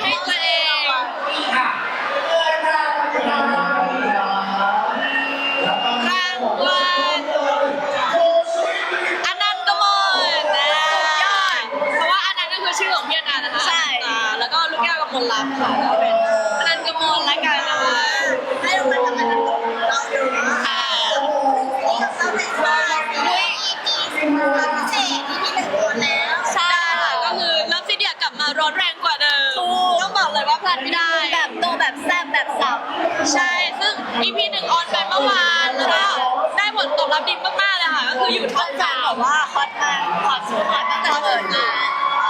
ให้ตัวเอันนั้นก็หมดนเพราะว่าอันนั้นก็คือชื่อของเพี่อนันนะคะใช่ แล้วก็ลูกแก้วกับมนรับค่ะก็เป็นอันนั้นก็หมดละกัน แบบไม่ได้แบบโตแบบแซ่บแบบสับใช่ ซึ่ง EP หนึ่งออนไปเมื่อวานแล้วก็ได้ผลตอบรับดีมากๆเลยค่ะ ก็คืออยู่ช่องสามแบบว่าฮอตมากฮอตสุดฮอตตั้งแต่เปิดมา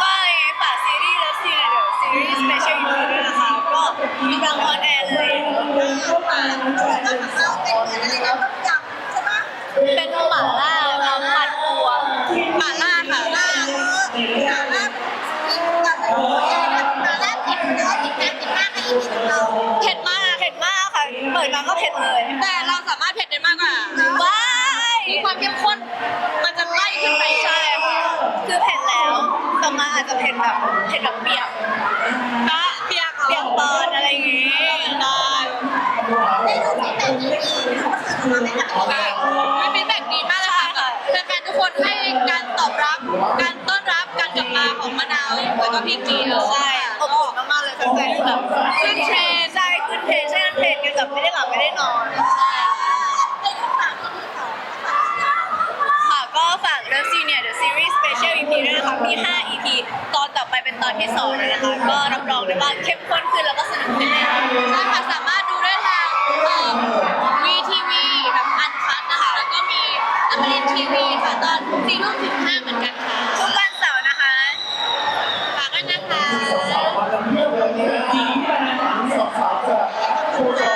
ก็ยังไงฝากซีรีส์แล้วซีรีส์ซีรีส์สเปเชียลยูด้วยนะคะก็กำลังออนแอร์เลยเป็นหมาล่า มาก็เผ็ดเลย แต่เราสามารถเผ็ดได้มากกว่าว้ายมีความเข้มข้นมันจะไล่ขึ้นไปใช่ค่ะคือเผ็ดแล้วต่อมาอาจจะเผ็ดแบบเผ็ดแบบเปียกปะเปียกเปียกปอนอะไรอย่างงี้ได้ค่ะมีฟีดแบ็กดีมากเลยค่ะแฟนๆทุกคนให้การตอบรับ การต้อนรับการกลับมาของมะนาวแล้วก็พี่กีเออใช่อบอุ่นมากๆเลยแฟนๆแบบขึ้นเทรนด์ใช่ บไม่ได้หลับไม่ได้นอนค่ะก็ฝาก Love Senior The Series Special EP ด้วยนะคะมี 5 EP ตอนต่อไปเป็นตอนที่2แล้วนะคะก็รับรองได้ว่าเข้มข้นขึ้นแล้วก็สนุกขึ้นแน่นอนใช่ค่ะสามารถดูได้ทางวีทีวีแบบอันคัดนะคะ แล้วก็มีอมรินทีวีค่ะตอนสี่ทุ่มถึงห้าเหมือนกันค่ะทุกวันเสาร์นะคะฝากด้วยนะคะ สาววันเที่ดีมจริงที่มัสาวจะ